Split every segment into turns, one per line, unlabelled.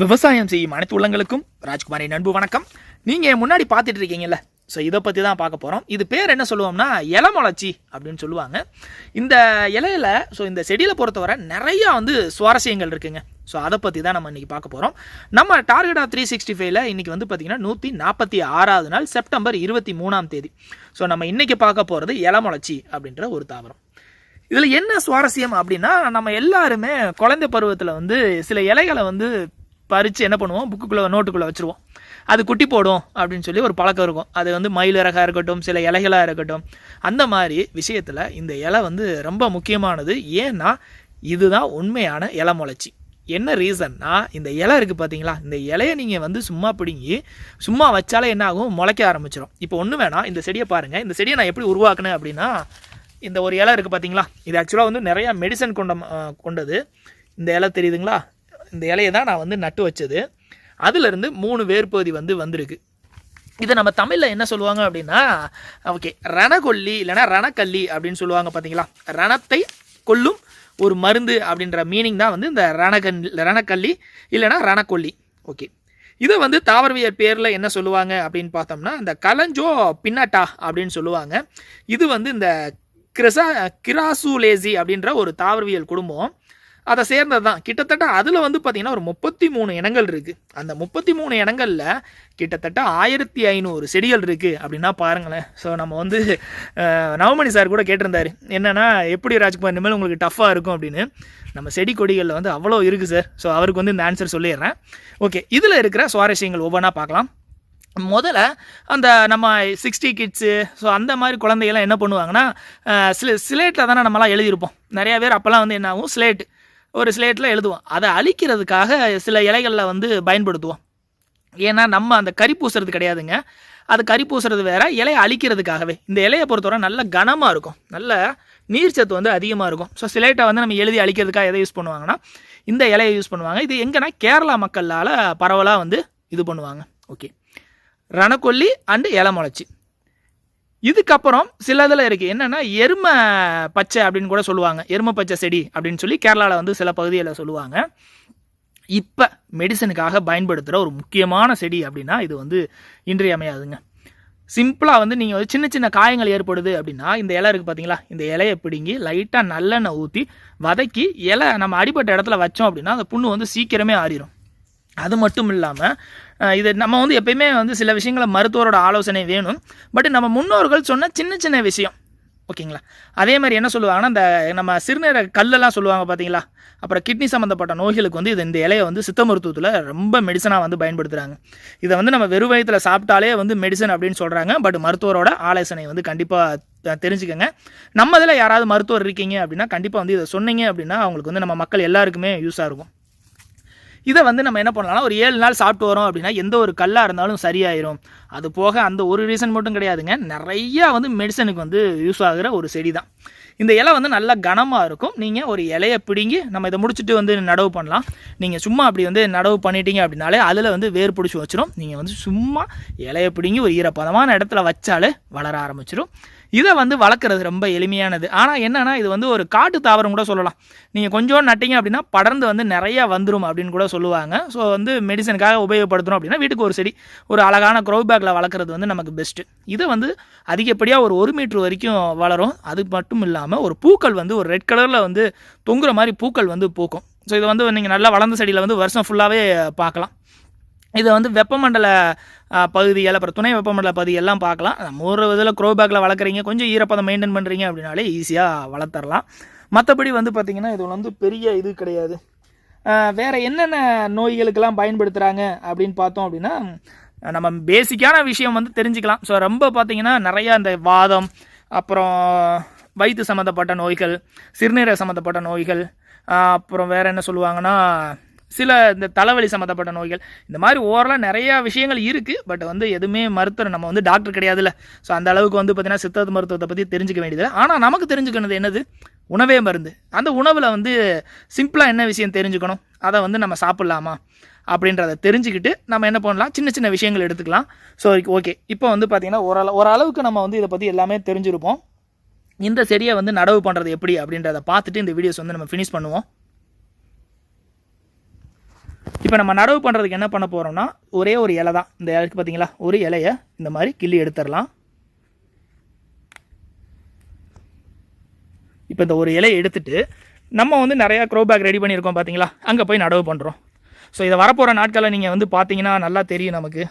விவசாயம் செய்யும் அனைத்து உள்ளங்களுக்கும் ராஜ்குமாரின் அன்பு வணக்கம். நீங்கள் முன்னாடி பார்த்துட்டு இருக்கீங்கல்ல ஸோ இதை பற்றி தான் பார்க்க போகிறோம் இது பேர் என்ன சொல்லுவோம்னா இலை முளைச்சி அப்படின்னு சொல்லுவாங்க. இந்த இலையில ஸோ இந்த செடியில் பொறுத்தவரை நிறையா வந்து சுவாரஸ்யங்கள் இருக்குங்க. ஸோ அதை பற்றி தான் நம்ம இன்றைக்கி பார்க்க போகிறோம் நம்ம டார்கெட் ஆஃப் த்ரீ சிக்ஸ்டி ஃபைவ்ல இன்றைக்கி வந்து பார்த்திங்கன்னா நூற்றி நாற்பத்தி ஆறாவது நாள் செப்டம்பர் இருபத்தி மூணாம் தேதி. ஸோ நம்ம இன்றைக்கி பார்க்க போகிறது இலை முளைச்சி அப்படின்ற ஒரு தாவரம். இதில் என்ன சுவாரஸ்யம் அப்படின்னா நம்ம எல்லாருமே குழந்தை பருவத்தில் வந்து சில இலைகளை வந்து பறித்து என்ன பண்ணுவோம்? புக்குக்குள்ளே நோட்டுக்குள்ளே வச்சுருவோம். அது குட்டி போடும் அப்படின்னு சொல்லி ஒரு பழக்கம் இருக்கும். அது வந்து மயில் இறகா இருக்கட்டும் சில இலைகளாக இருக்கட்டும். அந்த மாதிரி விஷயத்தில் இந்த இலை வந்து ரொம்ப முக்கியமானது. ஏன்னா இதுதான் உண்மையான இலை முளைச்சி. என்ன ரீசன்னா இந்த இலை இருக்குது பார்த்தீங்களா இந்த இலையை நீங்கள் வந்து சும்மா பிடுங்கி சும்மா வச்சாலே என்ன ஆகும்? முளைக்க ஆரம்பிச்சிடும் இப்போ ஒன்று வேணாம். இந்த செடியை பாருங்கள் இந்த செடியை நான் எப்படி உருவாக்குனேன் அப்படின்னா இந்த ஒரு இலை இருக்குது பார்த்தீங்களா இது ஆக்சுவலாக வந்து நிறையா மெடிசன் கொண்ட கொண்டது. இந்த இலை தெரியுதுங்களா? இந்த இலையை தான் நான் வந்து நட்டு வச்சது. அதுலேருந்து மூணு வேர்பகுதி வந்து வந்திருக்கு. இதை நம்ம தமிழில் என்ன சொல்லுவாங்க அப்படின்னா ஓகே ரணகொல்லி இல்லைன்னா ரணக்கல்லி அப்படின்னு சொல்லுவாங்க பார்த்தீங்களா ரணத்தை கொல்லும் ஒரு மருந்து அப்படின்ற மீனிங் தான் வந்து இந்த ரணகன் ரணக்கல்லி இல்லைன்னா ரணக்கொல்லி. ஓகே இதை வந்து தாவரவியல் பேரில் என்ன சொல்லுவாங்க அப்படின்னு பார்த்தோம்னா இந்த கலஞ்சோ பின்னட்டா அப்படின்னு சொல்லுவாங்க. இது வந்து இந்த கிரசா கிராசுலேசி அப்படின்ற ஒரு தாவரவியல் குடும்பம். அதை சேர்ந்தது தான் கிட்டத்தட்ட அதில் வந்து பார்த்திங்கன்னா ஒரு முப்பத்தி மூணு இனங்கள் இருக்குது அந்த முப்பத்தி மூணு இனங்களில் கிட்டத்தட்ட ஆயிரத்தி ஐநூறு செடிகள் இருக்குது அப்படின்னா பாருங்களேன். ஸோ நம்ம வந்து நவமணி சார் கூட கேட்டிருந்தார். என்னென்னா எப்படி ராஜ்குமார் இனிமேல் உங்களுக்கு டஃப்பாக இருக்கும் அப்படின்னு. நம்ம செடி கொடிகளில் வந்து அவ்வளோ இருக்குது சார். ஸோ அவருக்கு வந்து இந்த ஆன்சர் சொல்லிடுறேன். ஓகே இதில் இருக்கிற சுவாரஸ்யங்கள் ஒவ்வொன்றா பார்க்கலாம். முதல்ல அந்த நம்ம சிக்ஸ்டி கிட்ஸு ஸோ அந்த மாதிரி குழந்தைகள்லாம் என்ன பண்ணுவாங்கன்னா சில ஸ்லேட்டில் தானே நம்மலாம் எழுதியிருப்போம். நிறையா பேர் அப்போல்லாம் வந்து என்ன ஆகும் ஒரு ஸ்லேட்டில் எழுதுவோம் அதை அழிக்கிறதுக்காக சில இலைகளில் வந்து பயன்படுத்துவோம் ஏன்னா நம்ம அந்த கறி பூசுறது கிடையாதுங்க. அது கறி பூசுறது வேற இலையை அழிக்கிறதுக்காகவே. இந்த இலையை பொறுத்தவரை நல்ல கனமாக இருக்கும். நல்ல நீர்ச்சத்து வந்து அதிகமாக இருக்கும். ஸோ சிலேட்டை வந்து நம்ம எழுதி அழிக்கிறதுக்காக எதை யூஸ் பண்ணுவாங்கன்னா இந்த இலையை யூஸ் பண்ணுவாங்க. இது எங்கன்னா கேரளா மக்களால் பரவலாக வந்து இது பண்ணுவாங்க. ஓகே ரணக்கொல்லி அண்டு இலை முளைச்சி. இதுக்கப்புறம் சில இதில் இருக்குது என்னென்னா எருமை பச்சை அப்படின்னு கூட சொல்லுவாங்க. எருமை பச்சை செடி அப்படின்னு சொல்லி கேரளாவில் வந்து சில பகுதிகளில் சொல்லுவாங்க. இப்போ மெடிசனுக்காக பயன்படுத்துகிற ஒரு முக்கியமான செடி அப்படின்னா இது வந்து இன்றியமையாதுங்க. சிம்பிளாக வந்து நீங்கள் வந்து சின்ன சின்ன காயங்கள் ஏற்படுது அப்படின்னா இந்த இலை இருக்குது பார்த்தீங்களா இந்த இலையை பிடுங்கி லைட்டாக நல்லெண்ணெய் ஊற்றி வதக்கி இலை நம்ம அடிப்பட்ட இடத்துல வச்சோம் அப்படின்னா அந்த புண்ணு வந்து சீக்கிரமே ஆறிடும் அது மட்டும் இல்லாமல் இது நம்ம வந்து எப்பயுமே வந்து சில விஷயங்களை மருத்துவரோட ஆலோசனை வேணும். பட் நம்ம முன்னோர்கள் சொன்ன சின்ன சின்ன விஷயம். ஓகேங்களா? அதே மாதிரி என்ன சொல்லுவாங்கன்னா இந்த நம்ம சிறுநீரக கல்லெல்லாம் சொல்லுவாங்க பார்த்தீங்களா அப்புறம் கிட்னி சம்மந்தப்பட்ட நோய்களுக்கு வந்து இது இந்த இலையை வந்து சித்த மருத்துவத்தில் ரொம்ப மெடிசனாக வந்து பயன்படுத்துகிறாங்க இதை வந்து நம்ம வெறும் வயத்தில் சாப்பிட்டாலே வந்து மெடிசன் அப்படின்னு சொல்கிறாங்க பட் மருத்துவரோட ஆலோசனை வந்து கண்டிப்பாக தெரிஞ்சுக்கோங்க. நம்ம இதில் யாராவது மருத்துவர் இருக்கீங்க அப்படின்னா கண்டிப்பாக வந்து இதை சொன்னீங்க அப்படின்னா அவங்களுக்கு வந்து நம்ம மக்கள் எல்லாருக்குமே யூஸாக இருக்கும். இதை வந்து நம்ம என்ன பண்ணலாம்னா ஒரு ஏழு நாள் சாப்பிட்டு வரோம் அப்படின்னா எந்த ஒரு கல்லாக இருந்தாலும் சரியாயிரும். அது போக அந்த ஒரு ரீசன் மட்டும் கிடையாதுங்க. நிறையா வந்து மெடிசனுக்கு வந்து யூஸ் ஆகிற ஒரு செடி தான் இந்த இலை வந்து நல்லா கனமாக இருக்கும். நீங்கள் ஒரு இலையை பிடுங்கி நம்ம இதை முடிச்சுட்டு வந்து நடவு பண்ணலாம். நீங்கள் சும்மா அப்படி வந்து நடவு பண்ணிட்டீங்க அப்படின்னாலே அதில் வந்து வேர் பிடிச்சி வச்சிடும் நீங்கள் வந்து சும்மா இலையை பிடுங்கி ஒரு ஈரப்பதமான இடத்துல வச்சாலே வளர ஆரம்பிச்சிடும் இதை வந்து வளர்க்குறது ரொம்ப எளிமையானது. ஆனால் என்னென்னா இது வந்து ஒரு காட்டு தாவரம் கூட சொல்லலாம். நீங்கள் கொஞ்சம் நட்டிங்க அப்படின்னா படர்ந்து வந்து நிறையா வந்துடும் அப்படின்னு கூட சொல்லுவாங்க. ஸோ வந்து மெடிசனுக்காக உபயோகப்படுத்தணும் அப்படின்னா வீட்டுக்கு ஒரு செடி ஒரு அழகான க்ரோ பேக்கில் வளர்க்குறது வந்து நமக்கு பெஸ்ட்டு இதை வந்து அதிகப்படியாக ஒரு ஒரு மீட்ரு வரைக்கும் வளரும். அது மட்டும் இல்லாமல் ஒரு பூக்கள் வந்து ஒரு ரெட் கலரில் வந்து தொங்குற மாதிரி பூக்கள் வந்து பூக்கும். ஸோ இதை வந்து நீங்கள் நல்லா வளர்ந்த செடியில் வந்து வருஷம் ஃபுல்லாகவே பார்க்கலாம். இதை வந்து வெப்பமண்டல பகுதிகள் அப்புறம் துணை வெப்பமண்டல பகுதியெல்லாம் பார்க்கலாம். நம்ம ஒரு இதில் க்ரோபேக்கில் வளர்க்குறீங்க. கொஞ்சம் ஈரப்பதம் மெயின்டைன் பண்ணுறீங்க அப்படின்னாலே ஈஸியாக வளர்த்துறலாம் மற்றபடி வந்து பார்த்திங்கன்னா இது வந்து பெரிய இது கிடையாது. வேறு என்னென்ன நோய்களுக்கெல்லாம் பயன்படுத்துகிறாங்க அப்படின்னு பார்த்தோம் அப்படின்னா நம்ம பேசிக்கான விஷயம் வந்து தெரிஞ்சுக்கலாம். ஸோ ரொம்ப பார்த்தீங்கன்னா நிறையா இந்த வாதம் அப்புறம் வயிற்று சம்மந்தப்பட்ட நோய்கள் சிறுநீரக சம்மந்தப்பட்ட நோய்கள் அப்புறம் வேறு என்ன சொல்லுவாங்கன்னா சில இந்த தலைவலி சம்மந்தப்பட்ட நோய்கள் இந்த மாதிரி ஓவரலாக நிறையா விஷயங்கள் இருக்குது பட் வந்து எதுவுமே மருத்துவம் நம்ம வந்து டாக்டர் கிடையாதுல்ல. ஸோ அந்த அளவுக்கு வந்து பார்த்திங்கன்னா சித்த மருத்துவத்தை பற்றி தெரிஞ்சுக்க வேண்டியது ஆனால் நமக்கு தெரிஞ்சுக்கணுது என்னது? உணவே மருந்து. அந்த உணவில் வந்து சிம்பிளாக என்ன விஷயம் தெரிஞ்சுக்கணும்? அதை வந்து நம்ம சாப்பிட்லாமா? அப்படின்றத தெரிஞ்சுக்கிட்டு நம்ம என்ன பண்ணலாம்? சின்ன சின்ன விஷயங்கள் எடுத்துக்கலாம். ஸோ ஓகே இப்போ வந்து பார்த்திங்கன்னா ஓரளவு ஓரளவுக்கு நம்ம வந்து இதை பற்றி எல்லாமே தெரிஞ்சிருப்போம். இந்த செடியை வந்து நடவு பண்ணுறது எப்படி அப்படின்றத பார்த்துட்டு இந்த வீடியோஸ் வந்து நம்ம ஃபினிஷ் பண்ணுவோம். இப்போ நம்ம நடவு பண்ணுறதுக்கு என்ன பண்ண போகிறோம்னா ஒரே ஒரு இலை தான். இந்த இலைக்கு பார்த்தீங்களா ஒரு இலையை இந்த மாதிரி கிள்ளி எடுத்துடலாம். இப்போ இந்த ஒரு இலையை எடுத்துட்டு நம்ம வந்து நிறையா க்ரோ பேக் ரெடி பண்ணியிருக்கோம் பார்த்தீங்களா அங்கே போய் நடவு பண்ணுறோம் ஸோ இதை வரப்போகிற நாட்களில் நீங்கள் வந்து பார்த்தீங்கன்னா நல்லா தெரியும் நமக்கு.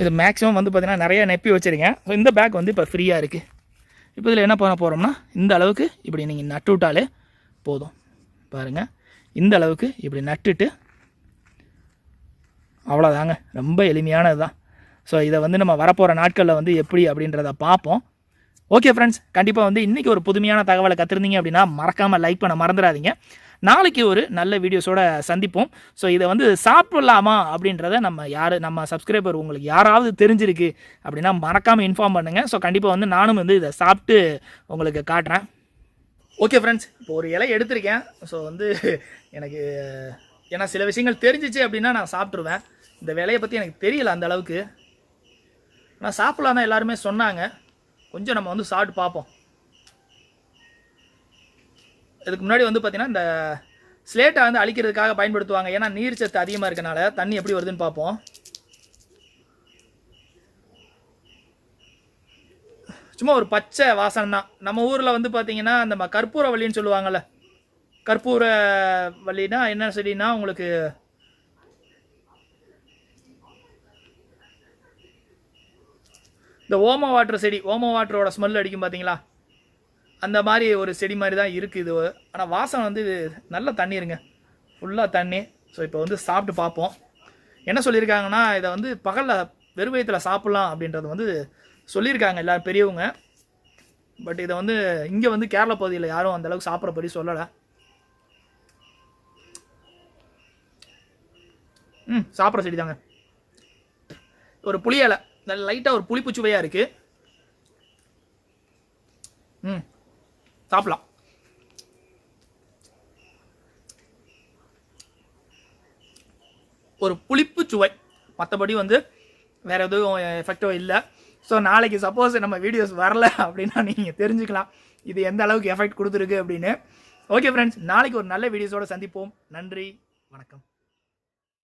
இது மேக்ஸிமம் வந்து பார்த்தீங்கன்னா நிறைய நெப்பி வச்சுருக்கேன். ஸோ இந்த பேக் வந்து இப்போ ஃப்ரீயாக இருக்குது இப்போ இதில் என்ன பண்ண போகிறோம்னா இந்த அளவுக்கு இப்படி நீங்கள் நட்டு விட்டாலே போதும். பாருங்கள் இந்த அளவுக்கு இப்படி நட்டுட்டு அவ்வளோதாங்க ரொம்ப எளிமையானது தான். ஸோ இதை வந்து நம்ம வரப்போகிற நாட்களில் வந்து எப்படி அப்படின்றத பார்ப்போம். ஓகே ஃப்ரெண்ட்ஸ் கண்டிப்பாக வந்து இன்றைக்கி ஒரு புதுமையான தகவலை கற்றுருந்தீங்க அப்படின்னா மறக்காமல் லைக் பண்ண மறந்துடாதீங்க. நாளைக்கு ஒரு நல்ல வீடியோஸோட சந்திப்போம். ஸோ இதை வந்து சாப்பிடலாமா அப்படின்றத நம்ம யார் நம்ம சப்ஸ்கிரைபர் உங்களுக்கு யாராவது தெரிஞ்சிருக்கு அப்படின்னா மறக்காமல் இன்ஃபார்ம் பண்ணுங்கள் ஸோ கண்டிப்பாக வந்து நானும் வந்து இதை சாப்பிட்டு உங்களுக்கு காட்டுறேன். ஓகே ஃப்ரெண்ட்ஸ் இப்போ ஒரு இலை எடுத்திருக்கேன். ஸோ வந்து எனக்கு ஏன்னா சில விஷயங்கள் தெரிஞ்சிச்சு அப்படின்னா நான் சாப்பிட்ருவேன் இந்த விலையை பற்றி எனக்கு தெரியல அந்த அளவுக்கு. நான் சாப்பிட்லாம் தான் எல்லாருமே சொன்னாங்க. கொஞ்சம் நம்ம வந்து சாப்பிட்டு பார்ப்போம். இதுக்கு முன்னாடி வந்து பார்த்திங்கன்னா இந்த ஸ்லேட்டை வந்து அழிக்கிறதுக்காக பயன்படுத்துவாங்க. ஏன்னா நீர் சத்து அதிகமாக இருக்கனால தண்ணி எப்படி வருதுன்னு பார்ப்போம். சும்மா ஒரு பச்சை வாசனை தான் நம்ம ஊரில் வந்து பார்த்தீங்கன்னா அந்த கற்பூர வள்ளின்னு சொல்லுவாங்கள்ல கற்பூர வள்ளினா என்ன செடினா உங்களுக்கு இந்த ஓம வாட்டர் செடி ஓம வாட்டரோட ஸ்மெல் அடிக்கும் பார்த்தீங்களா அந்த மாதிரி ஒரு செடி மாதிரி தான் இருக்குது இது. ஆனால் வாசனை வந்து இது நல்ல தண்ணீருங்க. ஃபுல்லாக தண்ணி. ஸோ இப்போ வந்து சாப்பிட்டு பார்ப்போம். என்ன சொல்லியிருக்காங்கன்னா இதை வந்து பகலில் வெறும் சாப்பிட்லாம் அப்படின்றது வந்து சொல்லியிருக்காங்க எல்லாரும் பெரியவங்க. பட் இதை வந்து இங்கே வந்து கேரளா பகுதியில் யாரும் அந்த அளவுக்கு சாப்பிட்றபடி சொல்லலை. ம் சாப்பிட்ற செடி தாங்க. ஒரு புளி இலை. லைட்டாக ஒரு புளிப்பு சுவையாக இருக்குது ம் சாப்பிட்லாம். ஒரு புளிப்பு சுவை. மற்றபடி வந்து வேறு எதுவும் எஃபெக்டோ இல்லை. ஸோ நாளைக்கு சப்போஸ் நம்ம வீடியோஸ் வரல அப்படின்னா நீங்கள் தெரிஞ்சுக்கலாம். இது எந்த அளவுக்கு எஃபெக்ட் கொடுத்துருக்கு அப்படின்னு. ஓகே ஃப்ரெண்ட்ஸ் நாளைக்கு ஒரு நல்ல வீடியோஸோடு சந்திப்போம். நன்றி. வணக்கம்.